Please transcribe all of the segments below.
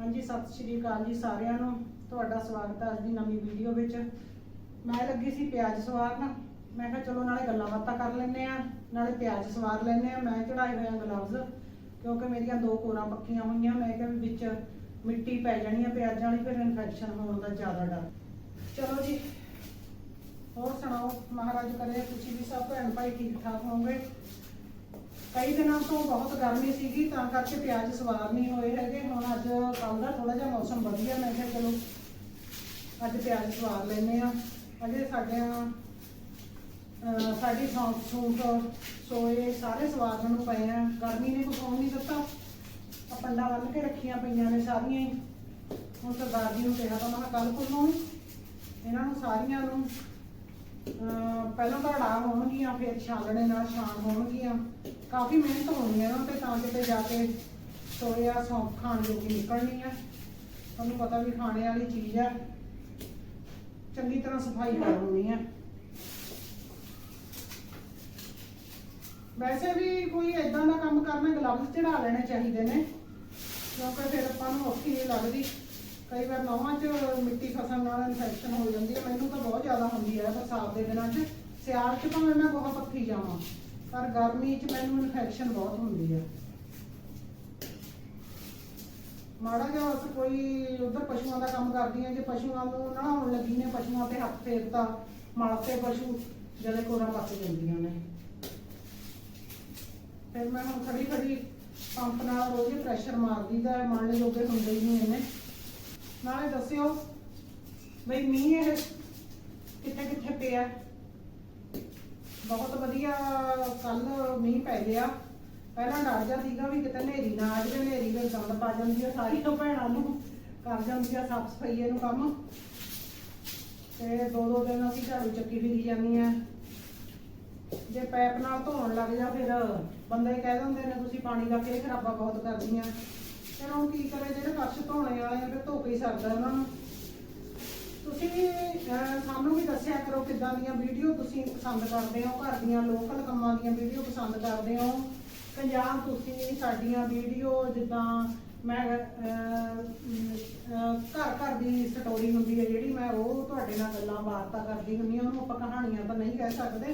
ਹਾਂਜੀ, ਸਤਿ ਸ਼੍ਰੀ ਅਕਾਲ ਜੀ ਸਾਰਿਆਂ ਨੂੰ। ਤੁਹਾਡਾ ਸਵਾਗਤ ਹੈ ਅੱਜ ਦੀ ਨਵੀਂ ਵੀਡੀਓ ਵਿੱਚ। ਮੈਂ ਲੱਗੀ ਸੀ ਪਿਆਜ਼ ਸਵਾਰਨ। ਮੈਂ ਕਿਹਾ ਚਲੋ ਨਾਲੇ ਗੱਲਾਂ ਬਾਤਾਂ ਕਰ ਲੈਂਦੇ ਆ ਨਾਲੇ ਪਿਆਜ਼ ਸਵਾਰ ਲੈਂਦੇ ਆ ਮੈਂ ਚੜਾਏ ਹੋਏ ਆ ਗਲਵਜ਼ ਕਿਉਂਕਿ ਮੇਰੀਆਂ ਦੋ ਕੋਰਾਂ ਪੱਕੀਆਂ ਹੋਈਆਂ। ਮੈਂ ਕਿਹਾ ਵੀ ਵਿੱਚ ਮਿੱਟੀ ਪੈ ਜਾਣੀ ਆ ਪਿਆਜ਼ਾਂ ਵਾਲੀ, ਫਿਰ ਇਨਫੈਕਸ਼ਨ ਹੋਣ ਦਾ ਜ਼ਿਆਦਾ ਡਰ। ਚਲੋ ਜੀ, ਹੋਰ ਸੁਣਾਓ? ਮਹਾਰਾਜ ਕਰੇ, ਤੁਸੀਂ ਵੀ ਸਭ ਭੈਣ ਭਾਈ ਠੀਕ ਠਾਕ ਹੋਵੋਗੇ? ਕਈ ਦਿਨਾਂ ਤੋਂ ਬਹੁਤ ਗਰਮੀ ਸੀਗੀ, ਤਾਂ ਕਰਕੇ ਪਿਆਜ਼ ਸਵਾਰ ਨਹੀਂ ਹੋਏ ਹੈਗੇ। ਹੁਣ ਅੱਜ ਕੱਲ ਦਾ ਥੋੜਾ ਜਿਹਾ ਮੌਸਮ ਵਧੀਆ, ਮੈਂ ਕਿਹਾ ਚਲੋ ਅੱਜ ਪਿਆਜ਼ ਸਵਾਰ ਲੈਨੇ ਆ ਅਜੇ ਸਾਡਿਆਂ ਸਾਡੀ ਸੌਂਫ ਸੂਟ, ਸੋਏ ਸਾਰੇ ਸਵਾਰਨ ਨੂੰ ਪਏ ਆ। ਗਰਮੀ ਨੇ ਕੁਛ ਹੋਣ ਨਹੀਂ ਦਿੱਤਾ। ਆ ਪੰਡਾ ਬੰਨ ਕੇ ਰੱਖੀਆਂ ਪਈਆਂ ਨੇ ਸਾਰੀਆਂ ਹੀ। ਹੁਣ ਸਰਦਾਰ ਜੀ ਨੂੰ ਕਿਹਾ ਤਾਂ ਮੈਂ ਕੱਲ ਕੋਲੋਂ ਇਹਨਾਂ ਨੂੰ ਸਾਰੀਆਂ ਨੂੰ ਪਹਿਲਾਂ ਤਾਂ ਹੋਣਗੀਆਂ, ਫਿਰ ਛਾਲਣੇ ਨਾਲ ਛਾਣ ਹੋਣਗੀਆਂ। ਕਾਫੀ ਮਿਹਨਤ ਹੋਣੀ ਹੈ ਇਹਨਾਂ ਤੇ ਤਾਂ ਕਿਤੇ ਜਾ ਕੇ ਸੋਇਆ ਸੌਂਫ ਖਾਣ ਜੋਗੀ ਨਿਕਲਣੀ ਹੈ। ਤੁਹਾਨੂੰ ਪਤਾ ਵੀ ਖਾਣੇ ਵਾਲੀ ਚੀਜ਼ ਹੈ। ਚੰਗੀ ਤਰ੍ਹਾਂ ਸਫ਼ਾਈ ਕਰਨੀ ਹੈ। ਵੈਸੇ ਵੀ ਕੋਈ ਇਦਾਂ ਦਾ ਕੰਮ ਕਰਨਾ ਗਲਵਜ਼ ਚੜਾ ਲੈਣੇ ਚਾਹੀਦੇ ਨੇ। ਕਿਉਂਕਿ ਫਿਰ ਆਪਾਂ ਨੂੰ ਔਖੀ ਨਹੀਂ ਲੱਗਦੀ। ਕਈ ਵਾਰ ਨੌਵਾਂ 'ਚ ਮਿੱਟੀ ਫਸਣ ਨਾਲ ਇਨਫੈਕਸ਼ਨ ਹੋ ਜਾਂਦੀ ਹੈ, ਮੈਨੂੰ ਤਾਂ ਬਹੁਤ ਜ਼ਿਆਦਾ ਹੁੰਦੀ ਹੈ ਬਰਸਾਤ ਦੇ ਦਿਨਾਂ 'ਚ। ਸਿਆਲ 'ਚ ਭਾਵੇਂ ਮੈਂ ਬਹੁਤ ਪੱਖੀ ਜਾਵਾਂ, ਪਰ ਗਰਮੀ 'ਚ ਮੈਨੂੰ ਇਨਫੈਕਸ਼ਨ ਬਹੁਤ ਹੁੰਦੀ ਹੈ। ਮਾੜਾ ਜਿਹਾ ਬਸ ਕੋਈ ਉਧਰ ਪਸ਼ੂਆਂ ਦਾ ਕੰਮ ਕਰਦੀ ਹੈ, ਜੇ ਪਸ਼ੂਆਂ ਨੂੰ ਨਹਾਉਣ ਲੱਗੀ ਨੇ ਪਸ਼ੂਆਂ ਤੇ ਹੱਥ ਫੇਰਤਾ ਮਲ ਤੇ ਪਸ਼ੂ ਜਦੇ ਕੋਰਾਂ ਪੱਕ ਜਾਂਦੀਆਂ ਨੇ। ਫਿਰ ਮੈਂ ਹੁਣ ਖੜੀ ਖੜੀ ਪੰਪ ਨਾਲ ਰੋਜ਼ ਪ੍ਰੈਸ਼ਰ ਮਾਰਦੀ ਦਾ, ਮਨ ਜੋਗੇ ਹੁੰਦੇ ਹੀ ਨਹੀਂ ਇਹਨੇ। ਨਾਲੇ ਦੱਸਿਓ, ਬਈ ਮੀਂਹ ਇਹ ਕਿੱਥੇ ਕਿੱਥੇ ਪਿਆ? ਬਹੁਤ ਵਧੀਆ ਕੱਲ ਮੀਂਹ ਪੈ ਗਿਆ। ਪਹਿਲਾਂ ਡਰ ਜਾ ਸੀਗਾ ਵੀ ਕਿਤੇ ਹਨੇਰੀ ਨਾ ਆ ਜਾਵੇ, ਹਨੇਰੀ ਵਿੱਚ ਗੰਦ ਪਾ ਜਾਂਦੀ ਆ ਸਾਰੀਆਂ ਭੈਣਾਂ ਨੂੰ, ਕਰ ਜਾਂਦੀ ਆ ਸਾਫ਼ ਸਫ਼ਾਈ ਨੂੰ ਕੰਮ। ਤੇ ਦੋ ਦੋ ਦਿਨ ਅਸੀਂ ਝਾੜੂ ਚੱਕੀ ਫਿਰੀ ਜਾਂਦੀਆਂ ਜੇ ਪੈਪ ਨਾਲ ਧੋਣ ਲੱਗ ਜਾ ਫਿਰ, ਬੰਦੇ ਕਹਿ ਦਿੰਦੇ ਨੇ, ਤੁਸੀਂ ਪਾਣੀ ਲਾ ਕੇ ਖਰਾਬਾ ਬਹੁਤ ਕਰਦੀਆਂ ਫਿਰ ਹੁਣ ਕੀ ਕਰੇ ਜਿਹੜੇ ਫਰਸ਼ ਧੋਣੇ ਵਾਲੇ ਆ ਫਿਰ ਧੋ ਕੇ ਹੀ ਸਰਦਾ ਉਹਨਾਂ ਨੂੰ। ਤੁਸੀਂ ਅਹ, ਸਾਨੂੰ ਵੀ ਦੱਸਿਆ ਕਰੋ ਕਿੱਦਾਂ ਦੀਆਂ ਵੀਡੀਓ ਤੁਸੀਂ ਪਸੰਦ ਕਰਦੇ ਹੋ ਘਰ ਦੀਆਂ ਲੋਕਲ ਕੰਮਾਂ ਦੀਆਂ ਵੀਡੀਓ ਪਸੰਦ ਕਰਦੇ ਹੋ। ਪੰਜਾਬ ਤੁਸੀਂ ਸਾਡੀਆਂ ਵੀਡੀਓ ਜਿੱਦਾਂ ਮੈਂ ਅਹ, ਅਹ, ਘਰ ਘਰ ਦੀ ਸਟੋਰੀ ਹੁੰਦੀ ਹੈ ਜਿਹੜੀ ਮੈਂ ਉਹ ਤੁਹਾਡੇ ਨਾਲ ਗੱਲਾਂ ਬਾਤਾਂ ਕਰਦੀ ਹੁੰਦੀ ਹਾਂ ਉਹਨੂੰ ਆਪਾਂ ਕਹਾਣੀਆਂ ਤਾਂ ਨਹੀਂ ਕਹਿ ਸਕਦੇ।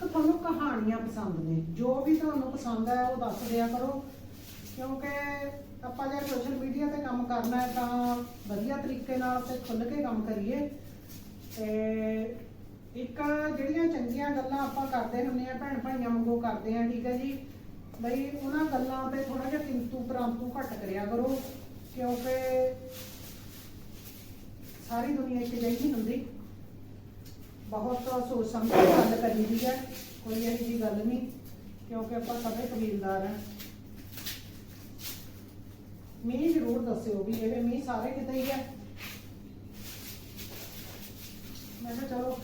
ਕਿ ਤੁਹਾਨੂੰ ਕਹਾਣੀਆਂ ਪਸੰਦ ਨੇ ਜੋ ਵੀ ਤੁਹਾਨੂੰ ਪਸੰਦ ਹੈ ਉਹ ਦੱਸ ਦਿਆ ਕਰੋ। ਕਿਉਂਕਿ ਆਪਾਂ ਜੇ ਸੋਸ਼ਲ ਮੀਡੀਆ ਤੇ ਕੰਮ ਕਰਨਾ ਹੈ ਤਾਂ ਵਧੀਆ ਤਰੀਕੇ ਨਾਲ ਤੇ ਖੁੱਲ੍ਹ ਕੇ ਕੰਮ ਕਰੀਏ। ਤੇ ਇੱਕ ਜਿਹੜੀਆਂ ਚੰਗੀਆਂ ਗੱਲਾਂ ਆਪਾਂ ਕਰਦੇ ਹੁੰਦੇ ਆ ਭੈਣ ਭਾਈਆਂ ਵਾਂਗੂ ਕਰਦੇ ਆ ਠੀਕ ਹੈ ਜੀ। ਬਈ ਉਹਨਾਂ ਗੱਲਾਂ ਤੇ ਥੋੜਾ ਜਿਹਾ ਕਿੰਤੂ ਪਰੰਤੂ ਘੱਟ ਕਰਿਆ ਕਰੋ, ਕਿਉਂਕਿ ਸਾਰੀ ਦੁਨੀਆ ਇੱਕ ਜਿਹੀ ਨਹੀਂ ਹੁੰਦੀ। ਬਹੁਤ ਸੋਚ ਸਮਝ ਕੇ ਗੱਲ ਕਰੀ ਦੀ ਹੈ, ਕੋਈ ਇਹੋ ਜਿਹੀ ਗੱਲ ਨਹੀਂ, ਕਿਉਂਕਿ ਆਪਾਂ ਸਭੇ ਕਬੀਲਦਾਰ ਹਾਂ। ਮੀਂਹ ਜ਼ਰੂਰ ਦੱਸਿਓ ਵੀ ਇਹ ਮੀਂਹ ਸਾਰੇ ਕਿਤੇ ਹੀ ਹੈ ਮੈਂ ਕਿਹਾ ਚਲੋ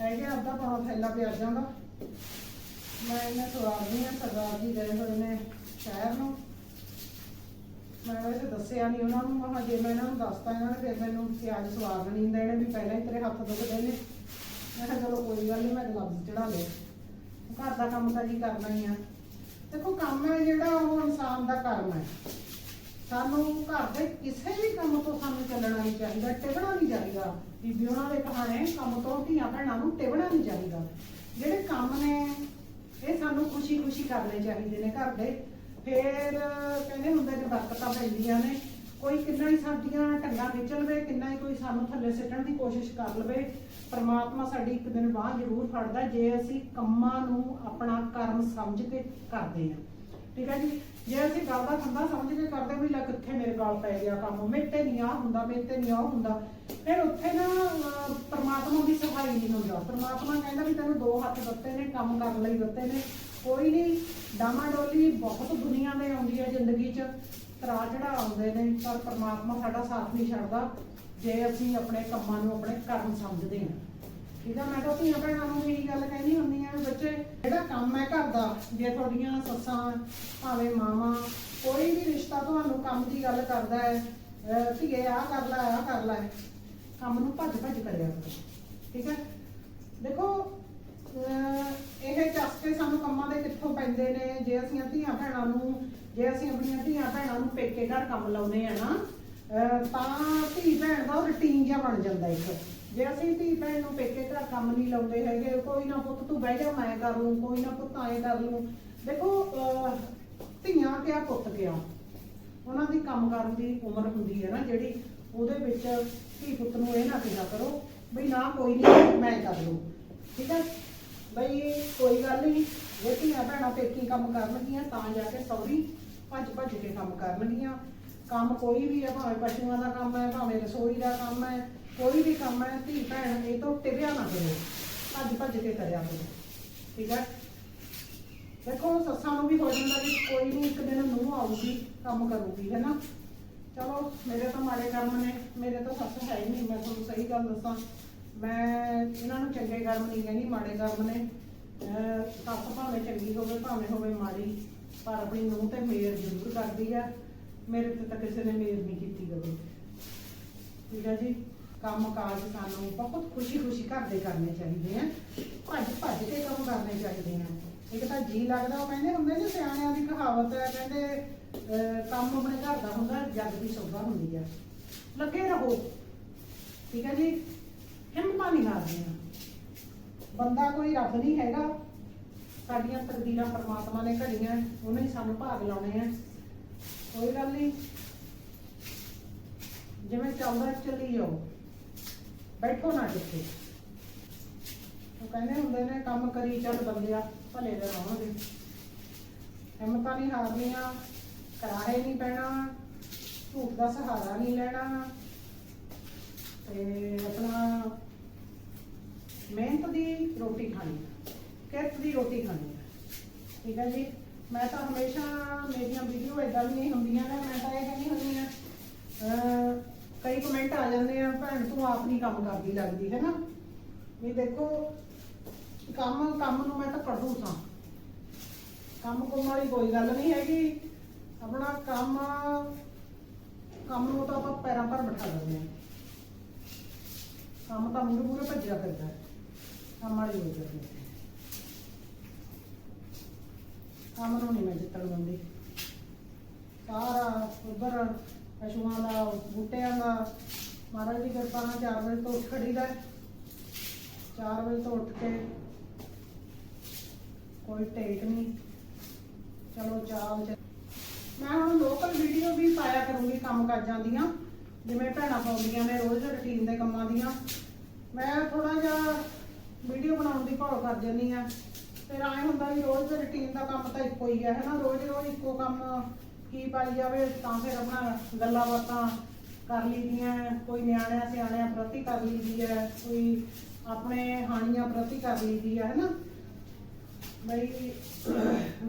ਹੈਗੇ ਅੱਧਾ ਪੌਣਾ, ਥੈਲਾ ਪਿਆਜ਼ਾਂ ਦਾ। ਮੈਂ ਇਹਨੇ ਸਵਾਰਨੀ ਆ, ਸਰਦਾਰ ਜੀ ਗਏ ਹੋਏ ਨੇ ਸ਼ਹਿਰ ਨੂੰ। ਮੈਂ ਵੈਸੇ ਦੱਸਿਆ ਨਹੀਂ ਉਹਨਾਂ ਨੂੰ ਮਹਾ ਜੇ ਮੈਂ ਇਹਨਾਂ ਨੂੰ ਦੱਸਤਾ ਇਹਨਾਂ ਨੇ, ਫਿਰ ਮੈਨੂੰ ਪਿਆਜ਼ ਸਵਾਦ ਨਹੀਂ ਦੇਣੇ ਵੀ ਪਹਿਲਾਂ ਹੀ ਤੇਰੇ ਹੱਥ ਦੁਖਦੇ ਨੇ ਮੈਂ ਕਿਹਾ ਚਲੋ ਕੋਈ ਗੱਲ ਨਹੀਂ, ਮੈਂ ਗਲਵਜ਼ ਚੜਾ ਲਏ। ਘਰ ਦਾ ਕੰਮ ਤਾਂ ਜੀ ਕਰਨਾ ਹੀ ਆ। ਦੇਖੋ, ਕੰਮ ਹੈ ਜਿਹੜਾ, ਉਹ ਇਨਸਾਨ ਦਾ ਕਰਮ ਹੈ। ਸਾਨੂੰ ਘਰ ਦੇ ਕਿਸੇ ਵੀ ਕੰਮ ਤੋਂ ਸਾਨੂੰ ਚੱਲਣਾ ਨਹੀਂ ਚਾਹੀਦਾ ਟਿਕਣਾ ਨਹੀਂ ਚਾਹੀਦਾ। ਬੀਬੀ ਉਹਨਾਂ ਦੇ ਕਹਾਣੇ, ਕੰਮ ਤੋਂ ਧੀਆਂ ਭੈਣਾਂ ਨੂੰ ਟਿਕਣਾ ਨਹੀਂ ਚਾਹੀਦਾ। ਜਿਹੜੇ ਕੰਮ ਨੇ, ਇਹ ਸਾਨੂੰ ਖੁਸ਼ੀ-ਖੁਸ਼ੀ ਕਰਨੇ ਚਾਹੀਦੇ ਨੇ ਘਰ ਦੇ। ਫੇਰ ਕਹਿੰਦੇ ਹੁੰਦੇ ਨੇ ਬਰਕਤਾਂ ਪੈਂਦੀਆਂ ਨੇ, ਕੋਈ ਕਿੰਨਾ ਹੀ ਸਾਡੀਆਂ ਟੰਗਾਂ ਖਿੱਚ ਲਵੇ, ਕਿੰਨਾ ਹੀ ਕੋਈ ਸਾਨੂੰ ਥੱਲੇ ਸਿੱਟਣ ਦੀ ਕੋਸ਼ਿਸ਼ ਕਰ ਲਵੇ, ਪਰਮਾਤਮਾ ਸਾਡੀ ਇੱਕ ਦਿਨ ਬਾਹ ਜ਼ਰੂਰ ਫੜਦਾ, ਜੇ ਅਸੀਂ ਕੰਮਾਂ ਨੂੰ ਆਪਣਾ ਕਰਮ ਸਮਝ ਕੇ ਕਰਦੇ ਹਾਂ। ਠੀਕ ਹੈ ਜੀ? ਜੇ ਅਸੀਂ ਗੱਲ ਦਾ ਧੰਦਾ ਸਮਝ ਕੇ ਕਰਦੇ ਵੀ ਲੈ ਕਿੱਥੇ ਮੇਰੇ ਗਲ ਪੈ ਗਿਆ ਕੰਮ ਮੇਰੇ ਤੇ ਨਹੀਂ ਆ ਹੁੰਦਾ ਮੇਰੇ ਤੇ ਨਹੀਂ ਆ ਹੁੰਦਾ ਫਿਰ ਉੱਥੇ ਨਾ ਅਹ, ਪ੍ਰਮਾਤਮਾ ਦੀ ਸਹਾਈ ਨਹੀਂ ਹੁੰਦਾ। ਪ੍ਰਮਾਤਮਾ ਕਹਿੰਦਾ ਵੀ ਤੈਨੂੰ ਦੋ ਹੱਥ ਦਿੱਤੇ ਨੇ ਕੰਮ ਕਰਨ ਲਈ ਦਿੱਤੇ ਨੇ। ਕੋਈ ਨਹੀਂ ਡਾਮਾ ਡੋਲੀ ਬਹੁਤ ਦੁਨੀਆ ਦੇ ਆਉਂਦੀ ਹੈ ਜ਼ਿੰਦਗੀ 'ਚ। ਤਰਾ ਚੜਾ ਆਉਂਦੇ ਨੇ ਪਰ ਪ੍ਰਮਾਤਮਾ ਸਾਡਾ ਸਾਥ ਨਹੀਂ ਛੱਡਦਾ ਜੇ ਅਸੀਂ ਆਪਣੇ ਕੰਮਾਂ ਨੂੰ ਆਪਣੇ ਕਰਮ ਸਮਝਦੇ ਹਾਂ। ਠੀਕ ਆ ਮੈਂ ਤਾਂ ਧੀਆਂ ਭੈਣਾਂ ਨੂੰ ਵੀ ਗੱਲ ਕਹਿੰਦੀ ਹੁੰਦੀ ਆ ਵੀ ਬੱਚੇ ਜਿਹੜਾ ਕੰਮ ਹੈ ਘਰ ਦਾ, ਜੇ ਤੁਹਾਡੀਆਂ ਸੱਸਾਂ, ਭਾਵੇਂ ਮਾਵਾਂ, ਕੋਈ ਵੀ ਰਿਸ਼ਤਾ ਤੁਹਾਨੂੰ ਕੰਮ ਦੀ ਗੱਲ ਕਰਦਾ ਹੈ, ਅਹ ਧੀਏ, ਆਹ ਕਰ ਲੈ, ਆਹ ਕਰ ਲੈ, ਕੰਮ ਨੂੰ ਭੱਜ ਭੱਜ ਕਰਿਆ ਕਰੋ, ਠੀਕ ਹੈ? ਦੇਖੋ, ਅਹ ਇਹ ਚਸਕੇ ਸਾਨੂੰ ਕੰਮਾਂ ਦੇ ਕਿੱਥੋਂ ਪੈਂਦੇ ਨੇ, ਜੇ ਅਸੀਂ ਧੀਆਂ ਭੈਣਾਂ ਨੂੰ, ਜੇ ਅਸੀਂ ਆਪਣੀਆਂ ਧੀਆਂ ਭੈਣਾਂ ਨੂੰ ਪੇਕੇ ਘਰ ਕੰਮ ਲਾਉਨੇ ਆ ਨਾ, ਅਹ ਤਾਂ ਧੀ ਭੈਣ ਦਾ ਰੁਟੀਨ ਜਿਹਾ ਬਣ ਜਾਂਦਾ ਇੱਕ ਜੇ ਅਸੀਂ ਧੀ ਭੈਣ ਨੂੰ ਪੇਕੇ ਘਰ ਕੰਮ ਨਹੀਂ ਲਾਉਂਦੇ ਹੈਗੇ, ਕੋਈ ਨਾ ਪੁੱਤ ਤੂੰ ਬਹਿ ਜਾ, ਮੈਂ ਕਰ ਲੂੰ, ਕੋਈ ਨਾ ਪੁੱਤ ਐਂ ਕਰ ਲੂੰ। ਦੇਖੋ, ਅਹ ਧੀਆਂ ਕਿਆ ਪੁੱਤ ਕਿਆ ਉਹਨਾਂ ਦੀ ਕੰਮ ਕਰਨ ਦੀ ਉਮਰ ਹੁੰਦੀ ਹੈ ਨਾ ਜਿਹੜੀ, ਉਹਦੇ ਵਿੱਚ ਧੀ ਪੁੱਤ ਨੂੰ ਇਹ ਨਾ ਕਿਹਾ ਕਰੋ ਬਈ ਨਾ ਕੋਈ ਨਹੀਂ, ਮੈਂ ਕਰ ਲੂੰ। ਠੀਕ ਹੈ? ਬਈ, ਕੋਈ ਗੱਲ ਨਹੀਂ, ਜੇ ਧੀਆਂ ਭੈਣਾਂ ਪੇਕੀ ਕੰਮ ਕਰਨਗੀਆਂ, ਤਾਂ ਜਾ ਕੇ ਸੌਰੀ, ਭੱਜ ਭੱਜ ਕੇ ਕੰਮ ਕਰਨਗੀਆਂ। ਕੰਮ ਕੋਈ ਵੀ ਹੈ ਭਾਵੇਂ ਪਸ਼ੂਆਂ ਦਾ ਕੰਮ ਹੈ, ਭਾਵੇਂ ਰਸੋਈ ਦਾ ਕੰਮ ਹੈ ਕੋਈ ਵੀ ਕੰਮ ਹੈ, ਧੀ ਭੈਣ, ਇਹ ਤੋਂ ਟਿਰਿਆ ਨਾ ਕਰੋ। ਭੱਜ ਭੱਜ ਕੇ ਕਰਿਆ ਕਰੋ। ਠੀਕ ਹੈ? ਦੇਖੋ, ਸੱਸਾਂ ਨੂੰ ਵੀ ਹੋ ਜਾਂਦਾ ਵੀ ਕੋਈ ਨਹੀਂ ਇੱਕ ਦਿਨ ਨੂੰ ਆਊਗੀ, ਕੰਮ ਕਰੂਗੀ, ਹੈ ਨਾ? ਚਲੋ, ਮੇਰੇ ਤਾਂ ਮਾੜੇ ਕਰਮ ਨੇ, ਮੇਰੇ ਤਾਂ ਸੱਸ ਹੈ ਹੀ ਨਹੀਂ, ਮੈਂ ਤੁਹਾਨੂੰ ਸਹੀ ਗੱਲ ਦੱਸਾਂ। ਮੈਂ ਇਹਨਾਂ ਨੂੰ ਚੰਗੇ ਕਰਮ ਨਹੀਂ ਕਹਿੰਦੀ, ਮਾੜੇ ਕਰਮ ਨੇ। ਸੱਸ ਭਾਵੇਂ ਚੰਗੀ ਹੋਵੇ, ਭਾਵੇਂ ਹੋਵੇ ਮਾੜੀ, ਪਰ ਆਪਣੀ ਨੂੰਹ ਤੇ ਮੇਰ ਜ਼ਰੂਰ ਕਰਦੀ ਆ। ਮੇਰੇ ਤੇ ਤਾਂ ਕਿਸੇ ਨੇ ਮੇਰ ਨਹੀਂ ਕੀਤੀ ਕਦੇ। ਠੀਕ ਹੈ ਜੀ? ਕੰਮ ਕਾਜ ਸਾਨੂੰ ਬਹੁਤ ਖੁਸ਼ੀ ਖੁਸ਼ੀ ਘਰ ਦੇ ਕਰਨੇ ਚਾਹੀਦੇ ਆ। ਭੱਜ ਭੱਜ ਕੇ ਕੰਮ ਕਰਨੇ ਚਾਹੀਦੇ ਆ। ਇੱਕ ਤਾਂ ਜੀ ਲੱਗਦਾ, ਉਹ ਕਹਿੰਦੇ ਹੁੰਦੇ ਨੇ ਸਿਆਣਿਆਂ ਦੀ ਕਹਾਵਤ ਹੈ, ਕਹਿੰਦੇ, ਅਹ, ਕੰਮ ਆਪਣੇ ਘਰ ਦਾ ਹੁੰਦਾ ਜੱਗ ਦੀ ਸੌਦਾ ਹੁੰਦੀ ਆ। ਲੱਗੇ ਰਹੋ। ਠੀਕ ਹੈ ਜੀ? ਹਿੰਮਤਾਂ ਨਹੀਂ ਹਾਰਦੀਆਂ। ਬੰਦਾ ਕੋਈ ਰੱਬ ਨਹੀਂ ਹੈਗਾ। ਸਾਡੀਆਂ ਤਕਦੀਰਾਂ ਪਰਮਾਤਮਾ ਨੇ ਘੜੀਆਂ, ਉਹਨੇ ਹੀ ਸਾਨੂੰ ਭਾਗ ਲਾਉਣੇ ਆ। ਕੋਈ ਗੱਲ ਨਹੀਂ। ਜਿਵੇਂ ਚੱਲਦਾ ਚੱਲੀ ਜਾਓ। ਬੈਠੋ ਨਾ ਕਿੱਥੇ ਉਹ ਕਹਿੰਦੇ ਹੁੰਦੇ ਨੇ, ਕੰਮ ਕਰੀ ਚੱਲ ਬੰਦਿਆ, ਭਲੇ ਦੇ ਰਹਾਂਗੇ ਹਿੰਮਤਾਂ ਨਹੀਂ ਹਾਰਨੀਆਂ, ਕਰਾਹੇ ਨਹੀਂ ਪੈਣਾ, ਝੂਠ ਦਾ ਸਹਾਰਾ ਨਹੀਂ ਲੈਣਾ। ਤੇ ਆਪਣਾ ਮਿਹਨਤ ਦੀ ਰੋਟੀ ਖਾਣੀ, ਕਿਰਤ ਦੀ ਰੋਟੀ ਖਾਣੀ। ਹੈ ਠੀਕ ਹੈ ਜੀ? ਮੈਂ ਤਾਂ ਹਮੇਸ਼ਾ ਮੇਰੀਆਂ ਵੀਡੀਓ ਇਦਾਂ ਦੀਆਂ ਹੀ ਹੁੰਦੀਆਂ ਨੇ, ਮੈਂ ਤਾਂ ਇਹ ਕਹਿੰਦੀ ਹੁੰਦੀ ਆ ਕਈ ਕਮੈਂਟ ਆ ਜਾਂਦੇ ਆ, ਭੈਣ, ਤੂੰ ਆਪ ਨਹੀਂ ਕੰਮ ਕਰਦੀ ਲੱਗਦੀ, ਹੈ ਨਾ? ਵੀ ਦੇਖੋ, ਕੰਮ ਕੰਮ ਨੂੰ ਮੈਂ ਤਾਂ ਪੜੂ ਸਾਂ। ਕੰਮ ਕੁੰਮ ਵਾਲੀ ਕੋਈ ਗੱਲ ਨਹੀਂ ਹੈਗੀ। ਆਪਣਾ ਕੰਮ ਕੰਮ ਨੂੰ ਤਾਂ ਆਪਾਂ ਪੈਰਾਂ ਪਰ ਬਿਠਾ ਲੈਂਦੇ ਆ ਕੰਮ ਤਾਂ ਮੂਰੇ ਮੂਰੇ ਭੱਜਿਆ ਫਿਰਦਾ ਕੰਮ ਵਾਲੀ ਹੋ ਜਾਂਦੀ ਕੰਮ ਨੂੰ ਨਹੀਂ ਮੈਂ ਜਿੱਤਣ ਦਿੰਦੀ। ਸਾਰਾ ਉਧਰ ਪਸ਼ੂਆਂ ਦਾ ਬੂਟਿਆਂ ਦਾ, ਮਹਾਰਾਜ ਦੀ ਕਿਰਪਾ ਨਾਲ 4 ਵਜੇ ਤੋਂ ਉੱਠ ਖੜੀਦਾ 4 ਵਜੇ ਤੋਂ ਉੱਠ ਕੇ ਕੋਈ ਟੇਕ ਨਹੀਂ। ਚਲੋ ਚਾਲ ਮੈਂ ਹੁਣ ਲੋਕਲ ਵੀਡੀਓ ਵੀ ਪਾਇਆ ਕਰੂੰਗੀ ਕੰਮ ਕਾਜਾਂ ਦੀਆਂ, ਜਿਵੇਂ ਭੈਣਾਂ ਪਾਉਂਦੀਆਂ ਨੇ ਰੋਜ਼ ਰੁਟੀਨ ਦੇ ਕੰਮਾਂ ਦੀਆਂ। ਮੈਂ ਥੋੜਾ ਜਿਹਾ ਵੀਡੀਓ ਬਣਾਉਣ ਦੀ ਭਾਲ ਕਰ ਜਾਂਦੀ ਆ ਫਿਰ ਆਏ ਹੁੰਦਾ ਵੀ ਰੋਜ਼ ਦੇ ਰੁਟੀਨ ਦਾ ਕੰਮ ਤਾਂ ਇੱਕੋ ਹੀ ਹੈ ਹਨਾ ਰੋਜ਼ ਰੋਜ਼ ਇੱਕੋ ਕੰਮ ਕੀ ਪਾਈ ਜਾਵੇ, ਤਾਂ ਫਿਰ ਆਪਣਾ ਗੱਲਾਂ ਬਾਤਾਂ ਕਰ ਲਈਦੀਆਂ, ਕੋਈ ਨਿਆਣਿਆਂ, ਸਿਆਣਿਆਂ ਪ੍ਰਤੀ ਕਰ ਲਈਦੀ ਹੈ, ਕੋਈ ਆਪਣੇ ਹਾਣੀਆਂ ਪ੍ਰਤੀ ਕਰ ਲਈਦੀ ਹੈ, ਹਨਾ? ਬਈ,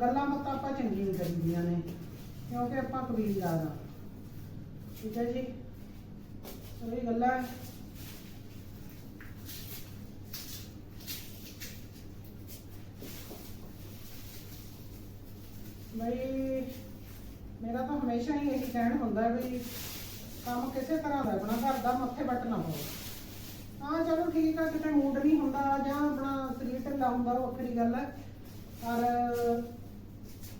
ਗੱਲਾਂ ਬਾਤਾਂ ਆਪਾਂ ਚੰਗੀਆਂ ਕਰੀਦੀਆਂ ਨੇ, ਕਿਉਂਕਿ ਆਪਾਂ ਕਬੀਲਦਾਰ ਆ ਠੀਕ ਹੈ ਜੀ? ਸੋ ਇਹ ਗੱਲਾਂ ਬਈ ਮੇਰਾ ਤਾਂ ਹਮੇਸ਼ਾ ਹੀ ਇਹੀ ਕਹਿਣ ਹੁੰਦਾ ਵੀ ਕੰਮ ਕਿਸੇ ਤਰ੍ਹਾਂ ਦਾ ਆਪਣਾ ਘਰ ਦਾ ਮੱਥੇ ਵੱਟ ਨਾ ਹੋਵੇ। ਹਾਂ, ਚਲੋ ਠੀਕ ਆ, ਕਿਤੇ ਮੂਡ ਨਹੀਂ ਹੁੰਦਾ, ਜਾਂ ਆਪਣਾ ਸਰੀਰ ਢਿੱਲਾ ਹੁੰਦਾ ਉਹ ਵੱਖਰੀ ਗੱਲ ਹੈ, ਪਰ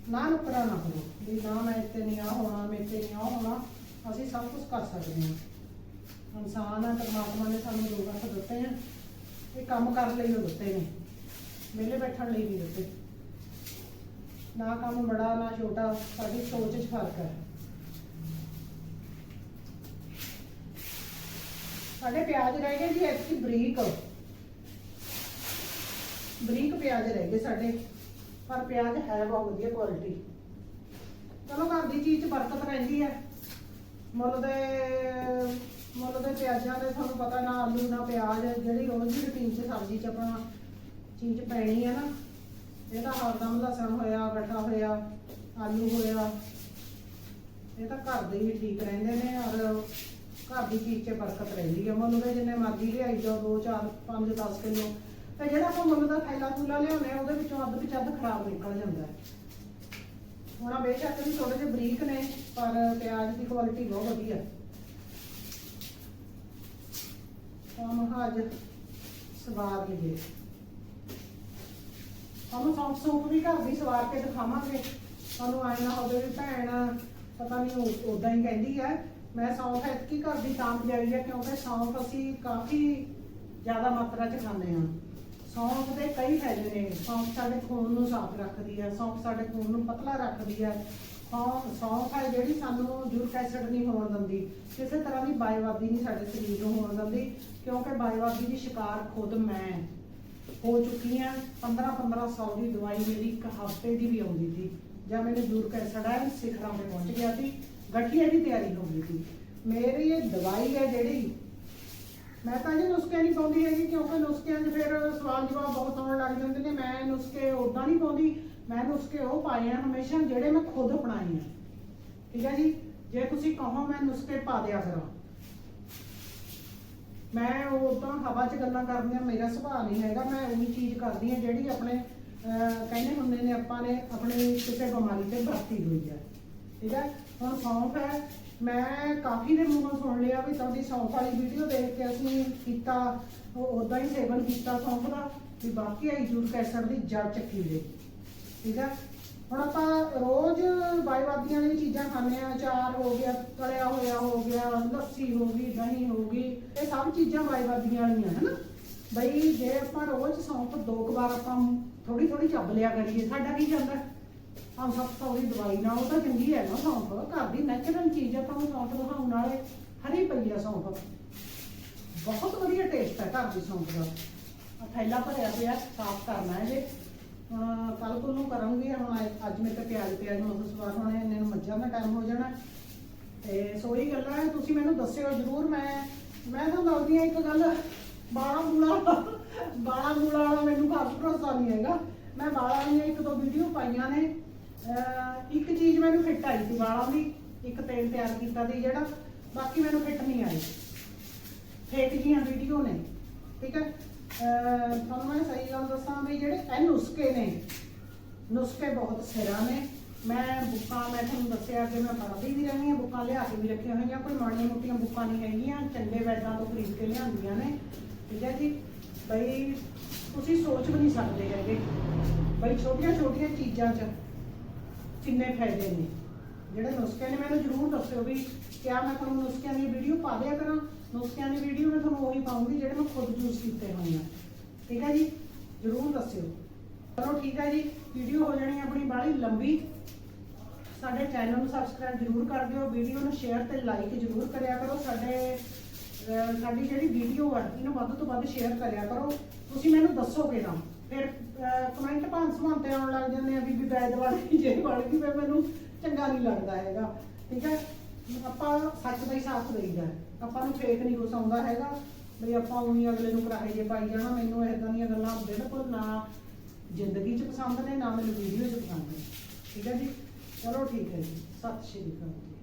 ਨਾ ਨੁਕਰਾ ਨਾ ਹੋਵੇ ਵੀ ਨਾ ਮੈਂ ਇੱਥੇ ਨਹੀਂ ਆ, ਹੋਣਾ ਮੈਂ ਇੱਥੇ ਨਹੀਂ ਆ, ਹੋਣਾ ਅਸੀਂ ਸਭ ਕੁਝ ਕਰ ਸਕਦੇ ਹਾਂ। ਇਨਸਾਨ ਆ, ਪਰਮਾਤਮਾ ਨੇ ਸਾਨੂੰ ਦੋ ਹੱਥ ਦਿੱਤੇ ਆ, ਇਹ ਕੰਮ ਕਰਨ ਲਈ ਦਿੱਤੇ ਨੇ, ਵਿਹਲੇ ਬੈਠਣ ਲਈ ਨਹੀਂ ਦਿੱਤੇ। ਨਾ ਕੰਮ ਬੜਾ, ਨਾ ਛੋਟਾ, ਸਾਡੀ ਸੋਚ 'ਚ ਫ਼ਰਕ ਹੈ। ਸਾਡੇ ਪਿਆਜ਼ ਰਹਿ ਗਏ ਜੀ, ਐਤਕੀ ਬਰੀਕ। ਬਰੀਕ ਪਿਆਜ਼ ਰਹਿ ਗਏ ਸਾਡੇ, ਪਰ ਪਿਆਜ਼ ਹੈ ਬਹੁਤ ਵਧੀਆ ਕੁਆਲਿਟੀ ਚਲੋ ਘਰ ਦੀ ਚੀਜ਼ 'ਚ ਬਰਕਤ ਰਹਿੰਦੀ ਹੈ। ਮੁੱਲ ਦੇ ਮੁੱਲ ਦੇ ਪਿਆਜ਼ਾਂ ਦੇ ਤੁਹਾਨੂੰ ਪਤਾ ਨਾ ਆਲੂ, ਨਾ ਪਿਆਜ਼, ਜਿਹੜੀ ਰੋਜ਼ ਦੀ ਰੁਟੀਨ 'ਚ ਸਬਜ਼ੀ 'ਚ ਆਪਣਾ ਚੀਜ਼ ਪੈਣੀ ਹੈ ਨਾ। ਇਹਦਾ ਹਰਦਮ ਲਸਣ ਹੋਇਆ, ਗੱਠਾ ਹੋਇਆ, ਆਲੂ ਹੋਇਆ। ਇਹ ਤਾਂ ਘਰ ਦੇ ਹੀ ਠੀਕ ਰਹਿੰਦੇ ਨੇ, ਔਰ ਘਰ ਦੀ ਚੀਜ਼ 'ਚ ਬਰਕਤ ਰਹਿੰਦੀ ਹੈ ਮੁੱਲ ਦੇ ਜਿੰਨੇ ਮਰਜ਼ੀ ਲਿਆਈ ਜਾਓ 2 4 5 10 ਕਿਲੋ। ਤੇ ਜਿਹੜਾ ਆਪਾਂ ਮੁੱਲ ਦਾ ਥੈਲਾ ਥੂਲਾ ਲਿਆਉਂਦੇ ਆ, ਉਹਦੇ ਵਿੱਚੋਂ ਅੱਧ ਵਿੱਚ ਅੱਧ ਖਰਾਬ ਨਿਕਲ ਜਾਂਦਾ ਹੈ। ਹੁਣ ਆ ਬੇਸ਼ੱਕ ਵੀ ਥੋੜੇ ਜਿਹੇ ਬਰੀਕ ਨੇ, ਪਰ ਪਿਆਜ਼ ਦੀ ਕੁਆਲਿਟੀ ਬਹੁਤ ਵਧੀਆ। ਹੁਣ ਅੱਜ ਸਵਾਦ ਲਈਏ ਤੁਹਾਨੂੰ ਸੌਂਫ ਸੂਪ ਵੀ ਘਰ ਦੀ ਸਵਾਰ ਕੇ ਦਿਖਾਵਾਂਗੇ। ਤੁਹਾਨੂੰ ਆਏ ਨਾ ਹੋਵੇ ਵੀ ਭੈਣ, ਪਤਾ ਨਹੀਂ ਉਦਾਂ ਹੀ ਕਹਿੰਦੀ ਹੈ ਮੈਂ ਸੌਂਫ ਐਤਕੀ ਘਰ ਦੀ ਤਾਂ ਪਜਾਈ ਹੈ ਕਿਉਂਕਿ ਸੌਂਫ ਅਸੀਂ ਕਾਫੀ ਜ਼ਿਆਦਾ ਮਾਤਰਾ 'ਚ ਖਾਂਦੇ ਹਾਂ। ਸੌਂਫ ਦੇ ਕਈ ਫਾਇਦੇ ਨੇ। ਸੌਂਫ ਸਾਡੇ ਖੂਨ ਨੂੰ ਸਾਫ਼ ਰੱਖਦੀ ਹੈ ਸੌਂਫ ਸਾਡੇ ਖੂਨ ਨੂੰ ਪਤਲਾ ਰੱਖਦੀ ਹੈ ਸੌਂਫ ਸੌਂਫ ਹੈ ਜਿਹੜੀ ਸਾਨੂੰ ਯੂਰਿਕ ਐਸਿਡ ਨਹੀਂ ਹੋਣ ਦਿੰਦੀ। ਕਿਸੇ ਤਰ੍ਹਾਂ ਦੀ ਬਾਇਵਾਦੀ ਨਹੀਂ ਸਾਡੇ ਸਰੀਰ ਨੂੰ ਹੋਣ ਦਿੰਦੀ, ਕਿਉਂਕਿ ਬਾਇਵਾਦੀ ਦੀ ਸ਼ਿਕਾਰ ਖੁਦ ਮੈਂ। ਹੋ ਚੁੱਕੀ ਹਾਂ 15 1500 ਦੀ ਦਵਾਈ ਮੇਰੀ ਇੱਕ ਹਫ਼ਤੇ ਦੀ ਵੀ ਆਉਂਦੀ ਸੀ। ਜਦ ਮੈਨੂੰ ਯੂਰਿਕ ਐਸਿਡ ਹੈ ਸਿਖਰਾਂ ਤੇ ਪਹੁੰਚ ਗਿਆ ਸੀ। ਗਠੀਏ ਦੀ ਤਿਆਰੀ ਹੋ ਗਈ ਸੀ। ਮੇਰੀ ਇਹ ਦਵਾਈ ਹੈ ਜਿਹੜੀ ਮੈਂ ਤਾਂ ਇਹ ਨੁਸਖੇ ਨਹੀਂ ਪਾਉਂਦੀ ਹੈਗੀ, ਕਿਉਂਕਿ ਨੁਸਖਿਆਂ 'ਚ ਫਿਰ ਸਵਾਲ ਜਵਾਬ ਬਹੁਤ ਆਉਣ ਲੱਗ ਜਾਂਦੇ ਨੇ। ਮੈਂ ਨੁਸਖੇ ਉਦਾਂ ਨਹੀਂ ਪਾਉਂਦੀ। ਮੈਂ ਨੁਸਖੇ ਉਹ ਪਾਏ ਆ ਹਮੇਸ਼ਾ ਜਿਹੜੇ ਮੈਂ ਖੁਦ ਅਪਣਾਏ ਆ। ਠੀਕ ਹੈ ਜੀ? ਜੇ ਤੁਸੀਂ ਕਹੋ ਮੈਂ ਨੁਸਖੇ ਪਾ ਦਿਆ ਕਰਾਂ ਮੈਂ ਉਹ ਤਾਂ ਹਵਾ 'ਚ ਗੱਲਾਂ ਕਰਦੀਆਂ ਮੇਰਾ ਸੁਭਾਅ ਨਹੀਂ ਹੈਗਾ ਮੈਂ ਉਹੀ ਚੀਜ਼ ਕਰਦੀ ਹਾਂ ਜਿਹੜੀ ਆਪਣੇ ਅਹ, ਕਹਿੰਦੇ ਹੁੰਦੇ ਨੇ ਆਪਾਂ ਨੇ ਆਪਣੀ ਕਿਸੇ ਬਿਮਾਰੀ ਤੇ ਵਰਤੀ ਹੋਈ ਹੈ। ਠੀਕ ਹੈ? ਹੁਣ ਸੌਂਫ ਹੈ। ਮੈਂ ਕਾਫੀ ਦੇ ਮੂੰਹੋਂ ਸੁਣ ਲਿਆ ਵੀ ਤੁਹਾਡੀ ਸੌਂਫ ਵਾਲੀ ਵੀਡੀਓ ਦੇਖ ਕੇ ਅਸੀਂ ਕੀਤਾ ਉਦਾਂ ਹੀ ਸੇਵਨ ਕੀਤਾ ਸੌਂਫ ਦਾ ਵੀ ਬਾਕੀ ਆਈ ਯੂਰਿਕ ਐਸਿਡ ਦੀ ਜੜ ਚੱਕੀ ਦੇ ਠੀਕ ਹੈ? ਹੁਣ ਆਪਾਂ ਰੋਜ਼ ਬਾਈਵਾਦੀਆਂ ਦੀਆਂ ਚੀਜ਼ਾਂ ਖਾਂਦੇ ਆ ਚਾਰ ਹੋ ਗਿਆ ਤਲਿਆ ਹੋਇਆ ਹੋ ਗਿਆ ਲੱਸੀ ਹੋ ਗਈ ਦਹੀਂ ਹੋ ਗਈ ਇਹ ਸਭ ਚੀਜ਼ਾਂ ਬਾਈਵਾਦੀਆਂ ਵਾਲੀਆਂ ਹਨਾ? ਬਈ ਜੇ ਆਪਾਂ ਰੋਜ਼ ਸੌਂਪ ਦੋ ਕੁ ਵਾਰ ਆਪਾਂ ਥੋੜੀ ਥੋੜੀ ਚੱਬ ਲਿਆ ਕਰੀਏ, ਸਾਡਾ ਕੀ ਜਾਂਦਾ? ਹਾਂ ਸਭ ਤੋਂ ਉਹਦੀ ਦਵਾਈ ਨਾਲ ਉਹ ਤਾਂ ਚੰਗੀ ਹੈ ਨਾ ਸੌਂਫ। ਘਰ ਦੀ ਨੈਚੁਰਲ ਚੀਜ਼ ਆ ਤੁਹਾਨੂੰ ਸੌਂਫ ਦਿਖਾਉਣ ਵਾਲੇ ਹਰੀ ਪਈ ਆ ਸੌਂਫ। ਬਹੁਤ ਵਧੀਆ ਟੇਸਟ ਹੈ ਘਰ ਦੀ ਸੌਂਫ ਦਾ। ਆਹ ਥੈਲਾ ਭਰਿਆ ਪਿਆ, ਸਾਫ਼ ਕਰਨਾ ਹੈ ਜੇ ਕੱਲ ਕੋਲ ਨੂੰ ਕਰਾਂਗੀ ਹੁਣ ਅੱਜ- ਮੇਰੇ ਤੇ ਪਿਆਜ਼ ਪਿਆਜ਼ ਨੂੰ ਸਵਾਰ ਹੋਣੇ ਇੰਨੇ ਨੂੰ ਮੱਝਾਂ ਦਾ ਟਾਈਮ ਹੋ ਜਾਣਾ। ਤੇ ਸੋ ਇਹ ਗੱਲਾਂ ਹੈ, ਤੁਸੀਂ ਮੈਨੂੰ ਦੱਸਿਓ, ਜਰੂਰ ਮੈਂ ਮੈਂ ਤੁਹਾਨੂੰ ਦੱਸਦੀ ਹਾਂ ਇੱਕ ਗੱਲ, ਬਾਲਾ ਮੂਲਾ ਬਾਲਾ ਮੂਲਾ ਵਾਲਾ ਮੈਨੂੰ ਘਰ ਭਰੋਸਾ ਨਹੀਂ ਹੈਗਾ। ਮੈਂ ਬਾਲਾਂ ਦੀਆਂ ਇੱਕ ਦੋ ਵੀਡੀਓ ਪਾਈਆਂ ਨੇ। ਅਹ ਇੱਕ ਚੀਜ਼ ਮੈਨੂੰ ਫਿੱਟ ਆਈ ਸੀ ਬਾਲਾਂ ਦੀ, ਇੱਕ ਤੇਲ ਤਿਆਰ ਕੀਤਾ ਸੀ ਜਿਹੜਾ, ਬਾਕੀ ਮੈਨੂੰ ਫਿੱਟ ਨਹੀਂ ਆਈ। ਫੇਕ ਜੀਆਂ ਵੀਡੀਓ ਨੇ, ਠੀਕ ਹੈ? ਅਹ ਤੁਹਾਨੂੰ ਮੈਂ ਸਹੀ ਗੱਲ ਦੱਸਾਂ ਵੀ ਜਿਹੜੇ ਇਹ ਨੁਸਖੇ ਨੇ, ਨੁਸਖੇ ਬਹੁਤ ਸਿਰਾਂ ਨੇ। ਮੈਂ ਬੁੱਕਾਂ, ਮੈਂ ਤੁਹਾਨੂੰ ਦੱਸਿਆ ਕਿ ਮੈਂ ਪੜ੍ਹਦੀ ਵੀ ਰਹਿੰਦੀ ਹਾਂ, ਬੁੱਕਾਂ ਲਿਆ ਕੇ ਵੀ ਰੱਖੀਆਂ ਹੋਈਆਂ, ਕੋਈ ਮਾੜੀਆਂ ਮੋਟੀਆਂ ਬੁੱਕਾਂ ਨਹੀਂ ਹੈਗੀਆਂ, ਚੰਗੇ ਵੈਦਾਂ ਤੋਂ ਖਰੀਦ ਕੇ ਲਿਆਂਦੀਆਂ ਨੇ। ਠੀਕ ਹੈ ਜੀ? ਬਈ ਤੁਸੀਂ ਸੋਚ ਵੀ ਨਹੀਂ ਸਕਦੇ ਹੈਗੇ। ਬਈ ਛੋਟੀਆਂ ਛੋਟੀਆਂ ਚੀਜ਼ਾਂ 'ਚ ਕਿੰਨੇ ਫਾਇਦੇ ਨੇ। ਜਿਹੜੇ ਨੁਸਖੇ ਨੇ, ਮੈਨੂੰ ਜ਼ਰੂਰ ਦੱਸਿਓ ਵੀ ਕਿਆ ਮੈਂ ਤੁਹਾਨੂੰ ਨੁਸਖਿਆਂ ਦੀ ਵੀਡੀਓ ਪਾ ਦਿਆ ਕਰਾਂ। ਨੁਸਖਿਆਂ ਦੀ ਵੀਡੀਓ ਮੈਂ ਤੁਹਾਨੂੰ ਉਹੀ ਪਾਉਂਗੀ ਜਿਹੜੇ ਮੈਂ ਖੁਦ ਯੂਜ਼ ਕੀਤੇ ਹੋਏ ਆ। ਠੀਕ ਹੈ ਜੀ? ਜ਼ਰੂਰ ਦੱਸਿਓ। ਚਲੋ ਠੀਕ ਹੈ ਜੀ। ਵੀਡੀਓ ਹੋ ਜਾਣੀ ਆਪਣੀ ਬਾਹਲੀ ਲੰਬੀ। ਸਾਡੇ ਚੈਨਲ ਨੂੰ ਸਬਸਕ੍ਰਾਈਬ ਜ਼ਰੂਰ ਕਰ ਦਿਓ ਵੀਡੀਓ ਨੂੰ ਸ਼ੇਅਰ ਤੇ ਲਾਈਕ ਜ਼ਰੂਰ ਕਰਿਆ ਕਰੋ। ਸਾਡੇ ਸਾਡੀ ਜਿਹੜੀ ਵੀਡੀਓ ਆ, ਇਹਨੂੰ ਵੱਧ ਤੋਂ ਵੱਧ ਸ਼ੇਅਰ ਕਰਿਆ ਕਰੋ। ਤੁਸੀਂ ਮੈਨੂੰ ਦੱਸੋਗੇ ਨਾ, ਫਿਰ ਕਮੈਂਟ ਭਾਂਸ ਭਾਂਤੇ ਆਉਣ ਲੱਗ ਜਾਂਦੇ ਆ ਵੀ ਵੀ ਬੈਦ ਵਾਲੀ, ਜੇ ਬਣ ਗਈ ਫਿਰ ਮੈਨੂੰ ਚੰਗਾ ਨਹੀਂ ਲੱਗਦਾ ਹੈਗਾ। ਠੀਕ ਹੈ? ਆਪਾਂ ਸੱਚ ਦਾ ਹੀ ਸਾਥ ਦੇਈਦਾ ਆਪਾਂ ਨੂੰ ਫੇਕ ਨਹੀਂ ਕੁਛ ਆਉਂਦਾ ਹੈਗਾ ਵੀ ਆਪਾਂ ਉਹੀ ਅਗਲੇ ਨੂੰ ਕਰਾਹੇ ਜੇ ਪਾਈ ਜਾਣਾ, ਮੈਨੂੰ ਇਦਾਂ ਦੀਆਂ ਗੱਲਾਂ ਬਿਲਕੁਲ ਨਾ ਜ਼ਿੰਦਗੀ 'ਚ ਪਸੰਦ ਨੇ, ਨਾ ਮੈਨੂੰ ਵੀਡੀਓ 'ਚ ਪਸੰਦ ਨੇ। ਠੀਕ ਹੈ ਜੀ? ਚਲੋ ਠੀਕ ਹੈ ਜੀ। ਸਤਿ ਸ਼੍ਰੀ ਅਕਾਲ